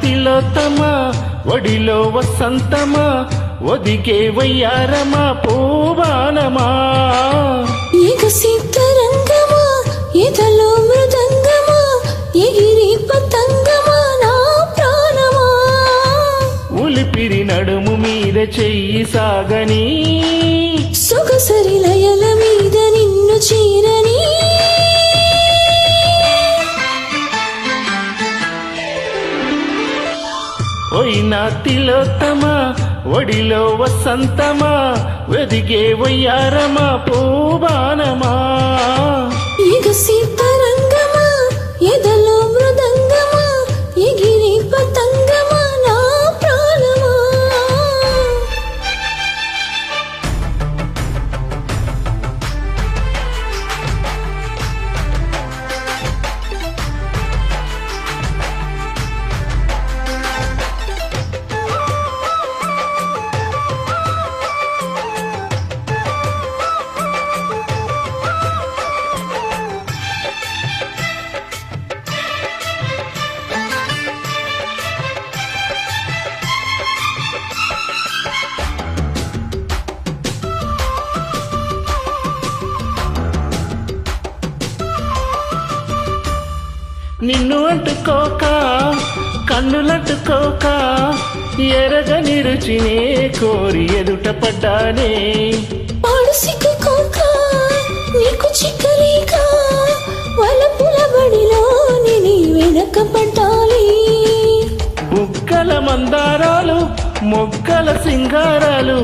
తిలోత్తమా ఒడిలో వసంతమా ఒదిగే వయ్యారమా పూబానమా ఎగసి తరంగమా ఎదలో మృదంగమా ఎగిరి పతంగమా నా ప్రాణమా? ఉలిపిరి నడుము మీద చెయ్యి సాగని. సొగసరి లయల మీద నిన్ను చేరని. ఒయినా తిలోత్తమా? ఒడిలో వసంతమా? వెదిగే వయ్యారమా పూబానమా? ఎగసి తరంగమా నిన్ను అంటుకోక కన్నులంటుకోక ఎరగని రుచినే కోరి ఎదుట పడ్డానే. నీకు చిక్కలేక వలపుల బడిలో నీ వెనక పడ్డాలి. బుగ్గల మందారాలు మొగ్గల సింగారాలు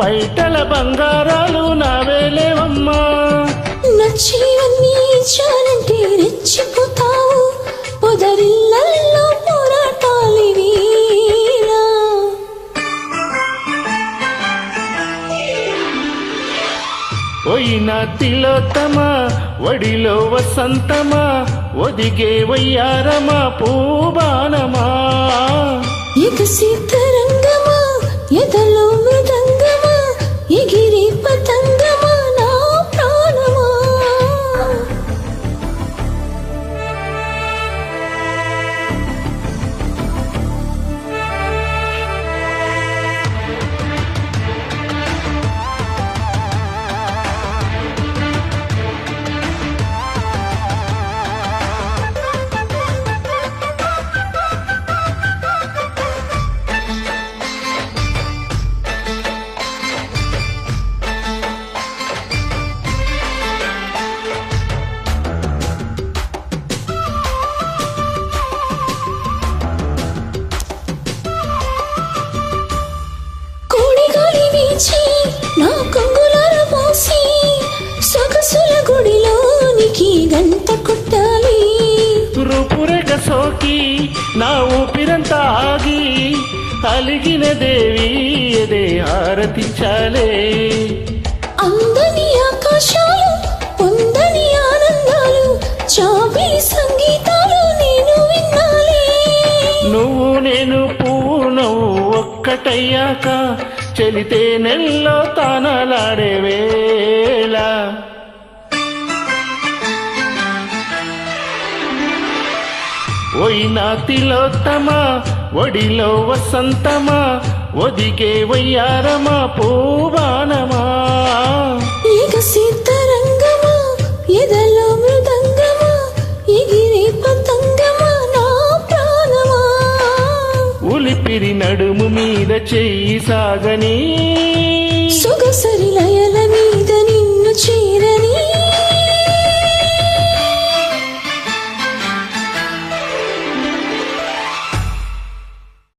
పైటల బంగారాలు నావేలేవమ్మా నచ్చివన్నీ ఒయిన తిలోత్తమా వడిలో వసంతమా ఒదిగే వయ్యారమా పూబానమా? ఇక సీతరంగమా ఎదలో మృదంగమా ఇగి నా ఊపిరంతా ఆగి అలిగిన దేవి ఎదే హారతించాలే అందని ఆకాశాలు పొందని ఆనందాలు చాబిలి సంగీతాలు నేను విన్నాలే. నువ్వు నేను పువ్వు నువ్వు ఒక్కటయ్యాక చెలితే నెల్లో తానలాడే వేళ. ఒయినాతిలో తమ ఒడిలో వసంతమా ఒదిగే వయ్యారమా పూవానమా ఈగ సీతరంగమా ఎదలో మృదంగమా ఎగిరే పతంగమా నా ప్రాణమా? ఉలిపిరి నడుము మీద చెయ్యి సాగని. సుగసరి లయల మీద నిన్ను చెయ్యి